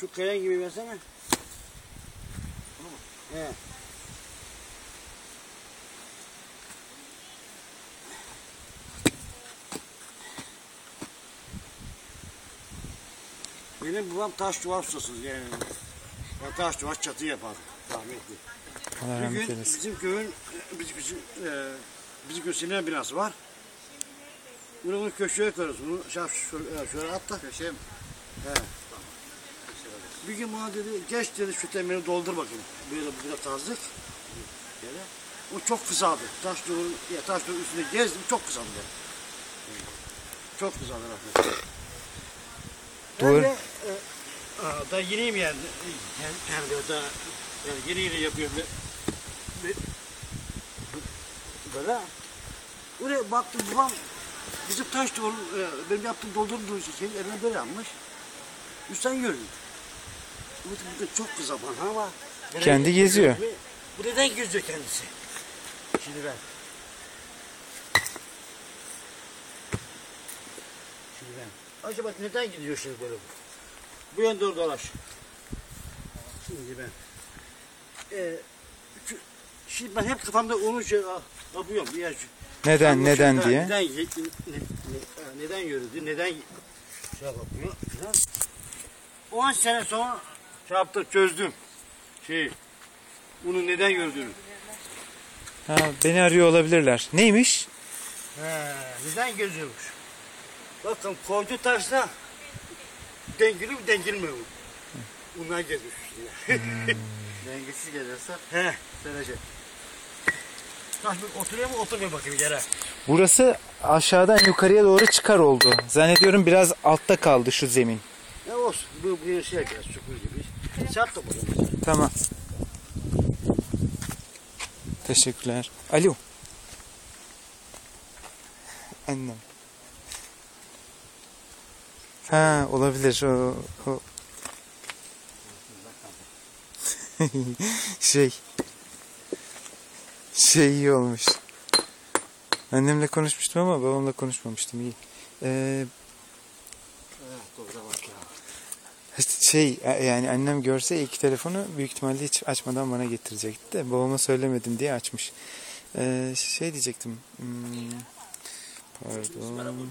Şu kayan gibi versene. He. Benim babam taş duvar ustası yani. Ben taş duvar çatı yapardım. Rahmetli. Allah Bir rahmet gün eylesin. bizim köyün bizim bizim e, bizim köyün sinema binası var. Bunu bunu köşeye koyarız. Bunu şöyle, şöyle, şöyle at da. Köşeye mi? He. Bir gün bana dedi geç dedi şu temeli doldur bakayım. Böyle böyle tazlık. Böyle. O çok kızardı. Taş duvarın, ya taş duvarın üstünde gezdim çok kızardı. Yani. Çok kızardı rahmetli. E, aa, da yeniyim yani. Yani, yani da yani yeni yeni yapıyorum. Böyle. Oraya baktım babam bizim taş duvarın, e, benim yaptığım doldurduğum şey eline böyle almış. Üstten yürüdüm. Çok kıza bana ama. Kendi geziyor. Bu neden geziyor kendisi? Şimdi ben. Şimdi ben. Acaba neden gidiyor şimdi böyle bu? Bu yönde doğru dolaş. Şimdi ben. Ee, şu- şimdi ben hep kafamda onu şey ah, yapıyorum. Bir yer, Neden Anlaşıldı. neden Ha, diye. Neden, ne, ne, neden yürüdü, neden şey yapıyor filan. 10 sene sonra şey yaptık, çözdüm. Şey, bunu neden yürüdüğünü. Ha, beni arıyor olabilirler. Neymiş? He, neden geziyormuş? Bakın koydu taşla dengeli mi dengilmiyor mu? Bunlar geziyor işte. Dengesiz gelirse He, verecek. taş bir oturuyor mu oturmuyor bakayım yere. Burası aşağıdan yukarıya doğru çıkar oldu. Zannediyorum biraz altta kaldı şu zemin. Ne olsun, bu, bu şey biraz çukur gibi. Sert topluyor. Tamam. Teşekkürler. Alo. Annem. Ha olabilir o, o. şey. Şey iyi olmuş. Annemle konuşmuştum ama babamla konuşmamıştım iyi. Ee. Şey yani annem görse ilk telefonu büyük ihtimalle hiç açmadan bana getirecekti de babama söylemedim diye açmış. Ee, şey diyecektim. Hmm, pardon.